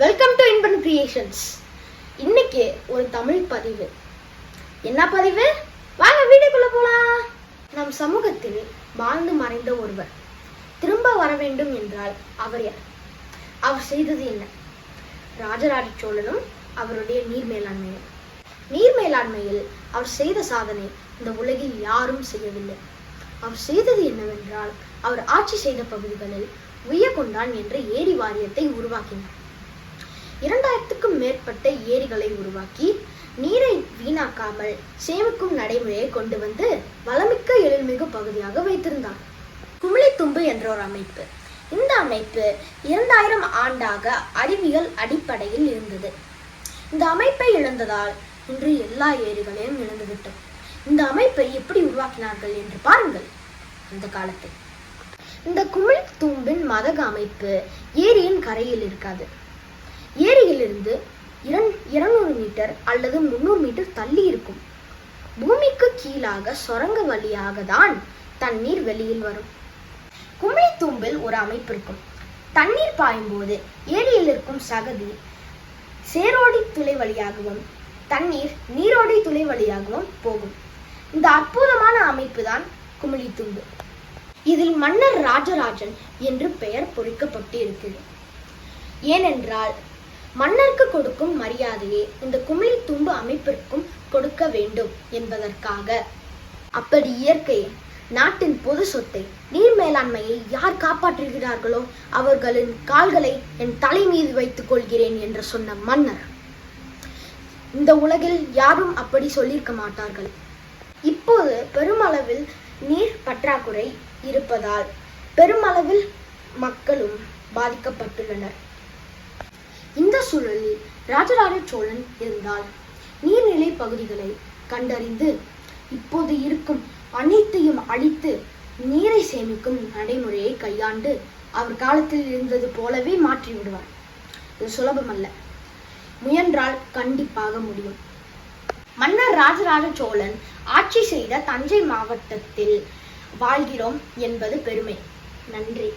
Welcome to Inban creations இன்னைக்கு ஒரு தமிழ் பதிவு. என்ன பதிவு? வாங்க வீடியோக்குள்ள போலாம். நம் சமூகத்தில் வாழ்ந்து மறைந்த ஒருவர் திரும்ப வர வேண்டும் என்றால் அவர் யார்? அவர் செய்தது என்ன? ராஜராஜ சோழனும் அவருடைய நீர் மேலாண்மையும் நீர் மேலாண்மையில் அவர் செய்த சாதனை இந்த உலகில் யாரும் செய்யவில்லை. அவர் செய்தது என்னவென்றால் அவர் ஆட்சி செய்த பகுதிகளில் உய்யகொண்டான் என்ற ஏரி வாரியத்தை உருவாக்கினார். இரண்டாயிரத்துக்கும் மேற்பட்ட ஏரிகளை உருவாக்கி நீரை வீணாக்காமல் சேமிக்கும் நடைமுறையை கொண்டு வந்து வளமிக்க எழில்மிகு பகுதியாக வைத்திருந்தார். குமிழித்தும்பு என்ற ஒரு அமைப்பு. இந்த அமைப்பு இரண்டாயிரம் ஆண்டாக அறிவியல் அடிப்படையில் இருந்தது. இந்த அமைப்பை இழந்ததால் இன்று எல்லா ஏரிகளையும் இழந்துவிட்டோம் இந்த அமைப்பை எப்படி உருவாக்கினார்கள் என்று பாருங்கள். அந்த காலத்தில். இந்த குமிழ் தூம்பின் மதக அமைப்பு ஏரியின் கரையில் இருக்காது. பூமியிலிருந்து இரண் இருநூறு மீட்டர் அல்லது முந்நூறு மீட்டர் தள்ளி இருக்கும். பூமிக்கு கீழாக சுரங்க வழியாக தான் தண்ணீர் வெளியில் வரும். குமிழி தூம்பில் ஒரு அமைப்பு இருக்கும். தண்ணீர் பாயும் போது ஏரியில் இருக்கும் சகதி சேரோடி துளை வழியாகவும் தண்ணீர் நீரோடி துளை வழியாகவும் போகும். இந்த அற்புதமான அமைப்பு தான் குமிழி தூம்பு. இதில் மன்னர் ராஜராஜன் என்று பெயர் பொறிக்கப்பட்டு இருக்கிறது ஏனென்றால் மன்னருக்கு கொடுக்கும் மரியாதையை இந்த குமிழித்தும்பு அமைப்பிற்கும் கொடுக்க வேண்டும் என்பதற்காக. அப்படி இயற்கை நாட்டின் பொது சொத்தை நீர் மேலாண்மையை யார் காப்பாற்றுகிறார்களோ அவர்களின் கால்களை என் தலை மீது வைத்துக் கொள்கிறேன் என்று சொன்ன மன்னர். இந்த உலகில் யாரும் அப்படி சொல்லியிருக்க மாட்டார்கள். இப்போது பெருமளவில் நீர் பற்றாக்குறை இருப்பதால் பெருமளவில் மக்களும் பாதிக்கப்பட்டுள்ளனர். இந்த சூழலில் ராஜராஜ சோழன் இருந்தால் நீர்நிலை பகுதிகளை கண்டறிந்து இப்போது இருக்கும் அனைத்தையும் அழித்து நீரை சேமிக்கும் நடைமுறையை கையாண்டு அவர் காலத்தில் இருந்தது போலவே மாற்றி விடுவார். இது சுலபமல்ல. முயன்றால் கண்டிப்பாக முடியும். மன்னர் ராஜராஜ சோழன் ஆட்சி செய்த தஞ்சை மாவட்டத்தில் வாழ்கிறோம் என்பது பெருமை. நன்றி.